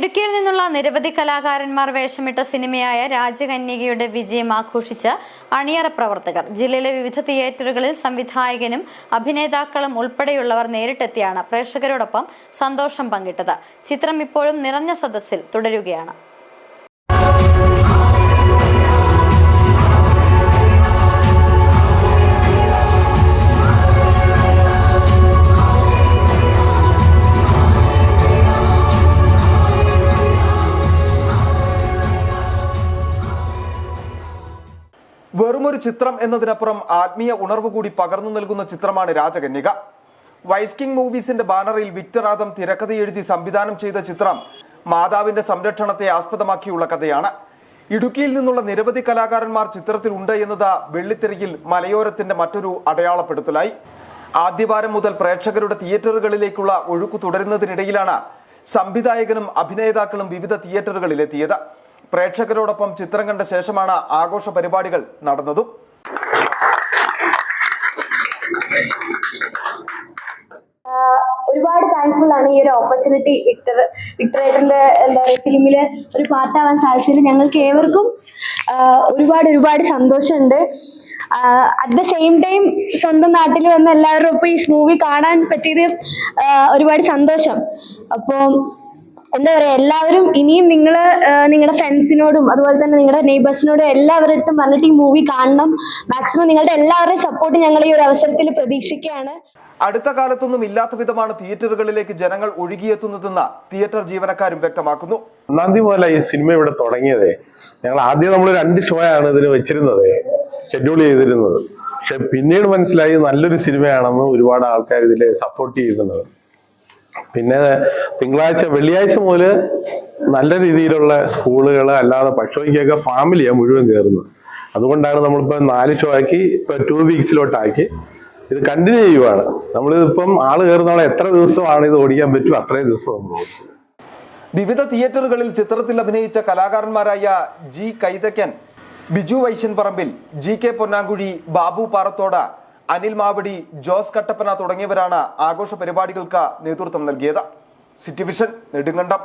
ഇടുക്കിയിൽ നിന്നുള്ള നിരവധി കലാകാരന്മാർ വേഷമിട്ട സിനിമയായ രാജകന്യകയുടെ വിജയം ആഘോഷിച്ച അണിയറ പ്രവർത്തകർ. ജില്ലയിലെ വിവിധ തിയേറ്ററുകളിൽ സംവിധായകനും അഭിനേതാക്കളും ഉൾപ്പെടെയുള്ളവർ നേരിട്ടെത്തിയാണ് പ്രേക്ഷകരോടൊപ്പം സന്തോഷം പങ്കിട്ടത്. ചിത്രം ഇപ്പോഴും നിറഞ്ഞ സദസ്സിൽ തുടരുകയാണ്. വെറുമൊരു ചിത്രം എന്നതിനപ്പുറം ആത്മീയ ഉണർവ് കൂടി പകർന്നു നൽകുന്ന ചിത്രമാണ് രാജകന്യക. വൈസ്കിംഗ് മൂവീസിന്റെ ബാനറിൽ വിക്ടർ ആദം തിരക്കഥ എഴുതി സംവിധാനം ചെയ്ത ചിത്രം മാതാവിന്റെ സംരക്ഷണത്തെ ആസ്പദമാക്കിയുള്ള കഥയാണ്. ഇടുക്കിയിൽ നിന്നുള്ള നിരവധി കലാകാരന്മാർ ചിത്രത്തിൽ ഉണ്ട് എന്നത് വെള്ളിത്തിരയിൽ മലയോരത്തിന്റെ മറ്റൊരു അടയാളപ്പെടുത്തലായി. ആദ്യവാരം മുതൽ പ്രേക്ഷകരുടെ തിയേറ്ററുകളിലേക്കുള്ള ഒഴുക്ക് തുടരുന്നതിനിടയിലാണ് സംവിധായകനും അഭിനേതാക്കളും വിവിധ തിയേറ്ററുകളിലെത്തിയത്. പ്രേക്ഷകരോടൊപ്പം ചിത്രം കണ്ട ശേഷമാണ് ആഘോഷ പരിപാടികൾ നടന്നതും. ഒരുപാട് താങ്ക്ഫുൾ ആണ് ഈ ഒരു ഓപ്പർച്യൂണിറ്റി വിക്ടർ വിക്ടറേറ്ററിന്റെ എന്താ പറയുക ഫിലിമിൽ ഒരു പാർട്ടാവാൻ സാധിച്ചതിൽ. ഞങ്ങൾക്ക് ഏവർക്കും ഒരുപാട് ഒരുപാട് സന്തോഷമുണ്ട്. അറ്റ് ദ സെയിം ടൈം സ്വന്തം നാട്ടിൽ വന്ന് എല്ലാവരും ഒപ്പം ഈ മൂവി കാണാൻ പറ്റിയത് ഒരുപാട് സന്തോഷം. അപ്പോൾ എന്താ പറയാ എല്ലാവരും ഇനിയും നിങ്ങൾ നിങ്ങളുടെ ഫ്രണ്ട്സിനോടും അതുപോലെ തന്നെ നിങ്ങളുടെ നെയ്ബേഴ്സിനോടും എല്ലാവരുടെ അടുത്തും പറഞ്ഞിട്ട് ഈ മൂവി കാണണം. മാക്സിമം നിങ്ങളുടെ എല്ലാവരുടെയും സപ്പോർട്ട് ഞങ്ങൾ ഈ ഒരു അവസരത്തിൽ പ്രതീക്ഷിക്കുകയാണ്. അടുത്ത കാലത്തൊന്നും ഇല്ലാത്ത വിധമാണ് തിയേറ്ററുകളിലേക്ക് ജനങ്ങൾ ഒഴുകിയെത്തുന്നതെന്ന് തിയേറ്റർ ജീവനക്കാരും വ്യക്തമാക്കുന്നു. ഒന്നാം തീയതി മുതല ഈ സിനിമ ഇവിടെ തുടങ്ങിയത്. ഞങ്ങൾ ആദ്യം നമ്മൾ രണ്ട് ഷോ ആണ് ഇതിന് വെച്ചിരുന്നത് ഷെഡ്യൂൾ ചെയ്തിരുന്നത്. പക്ഷെ പിന്നീട് മനസ്സിലായി നല്ലൊരു സിനിമയാണെന്ന് ഒരുപാട് ആൾക്കാർ ഇതിൽ സപ്പോർട്ട് ചെയ്യുന്നുണ്ട്. പിന്നെ തിങ്കളാഴ്ച വെള്ളിയാഴ്ച മുതൽ നല്ല രീതിയിലുള്ള സ്കൂളുകൾ അല്ലാതെ പക്ഷിക്കൊക്കെ ഫാമിലിയാണ് മുഴുവൻ കയറുന്നത്. അതുകൊണ്ടാണ് നമ്മളിപ്പോൾ നാല് ഷോ ആക്കി ഇപ്പൊ ടു വീക്സിലോട്ടാക്കി ഇത് കണ്ടിന്യൂ ചെയ്യുവാണ്. നമ്മളിതിപ്പം ആൾ കയറുന്നവളെ എത്ര ദിവസമാണ് ഇത് ഓടിക്കാൻ പറ്റും അത്രയും ദിവസം നമ്മൾ വിവിധ തിയേറ്ററുകളിൽ ചിത്രത്തിൽ അഭിനയിച്ച കലാകാരന്മാരായ G Kaithakkan Biju Vaishyan Parambil G K Ponnankuzhi Babu Parathode Anil Mavadi Jose Kattappana തുടങ്ങിയവരാണ് ആഘോഷ പരിപാടികൾക്ക് നേതൃത്വം നൽകിയത്. City vision Nedumkandam.